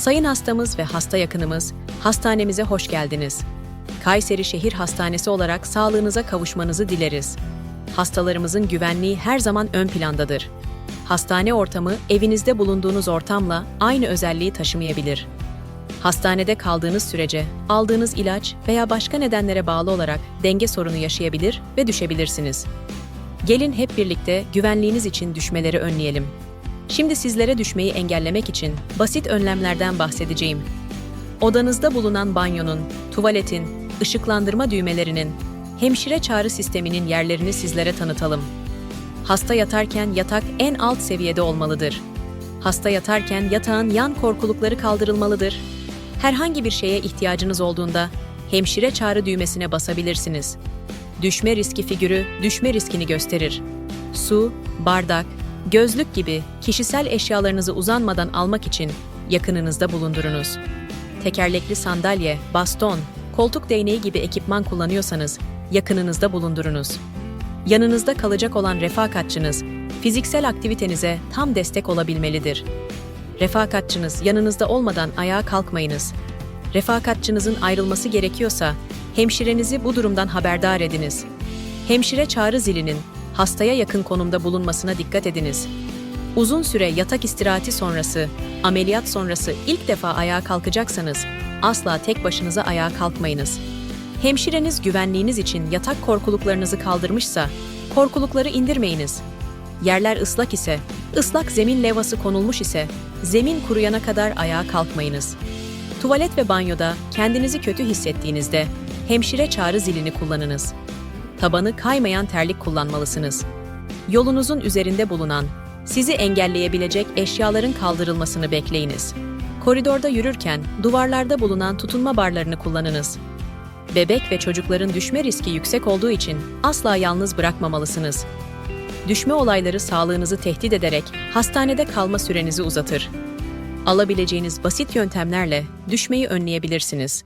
Sayın hastamız ve hasta yakınımız, hastanemize hoş geldiniz. Kayseri Şehir Hastanesi olarak sağlığınıza kavuşmanızı dileriz. Hastalarımızın güvenliği her zaman ön plandadır. Hastane ortamı evinizde bulunduğunuz ortamla aynı özelliği taşımayabilir. Hastanede kaldığınız sürece aldığınız ilaç veya başka nedenlere bağlı olarak denge sorunu yaşayabilir ve düşebilirsiniz. Gelin hep birlikte güvenliğiniz için düşmeleri önleyelim. Şimdi sizlere düşmeyi engellemek için basit önlemlerden bahsedeceğim. Odanızda bulunan banyonun, tuvaletin, ışıklandırma düğmelerinin, hemşire çağrı sisteminin yerlerini sizlere tanıtalım. Hasta yatarken yatak en alt seviyede olmalıdır. Hasta yatarken yatağın yan korkulukları kaldırılmalıdır. Herhangi bir şeye ihtiyacınız olduğunda hemşire çağrı düğmesine basabilirsiniz. Düşme riski figürü düşme riskini gösterir. Su, bardak, gözlük gibi kişisel eşyalarınızı uzanmadan almak için yakınınızda bulundurunuz. Tekerlekli sandalye, baston, koltuk değneği gibi ekipman kullanıyorsanız yakınınızda bulundurunuz. Yanınızda kalacak olan refakatçınız fiziksel aktivitenize tam destek olabilmelidir. Refakatçınız yanınızda olmadan ayağa kalkmayınız. Refakatçınızın ayrılması gerekiyorsa hemşirenizi bu durumdan haberdar ediniz. Hemşire çağrı zilinin hastaya yakın konumda bulunmasına dikkat ediniz. Uzun süre yatak istirahati sonrası, ameliyat sonrası ilk defa ayağa kalkacaksanız asla tek başınıza ayağa kalkmayınız. Hemşireniz güvenliğiniz için yatak korkuluklarınızı kaldırmışsa korkulukları indirmeyiniz. Yerler ıslak ise, ıslak zemin levhası konulmuş ise zemin kuruyana kadar ayağa kalkmayınız. Tuvalet ve banyoda kendinizi kötü hissettiğinizde hemşire çağrı zilini kullanınız. Tabanı kaymayan terlik kullanmalısınız. Yolunuzun üzerinde bulunan, sizi engelleyebilecek eşyaların kaldırılmasını bekleyiniz. Koridorda yürürken duvarlarda bulunan tutunma barlarını kullanınız. Bebek ve çocukların düşme riski yüksek olduğu için asla yalnız bırakmamalısınız. Düşme olayları sağlığınızı tehdit ederek hastanede kalma sürenizi uzatır. Alabileceğiniz basit yöntemlerle düşmeyi önleyebilirsiniz.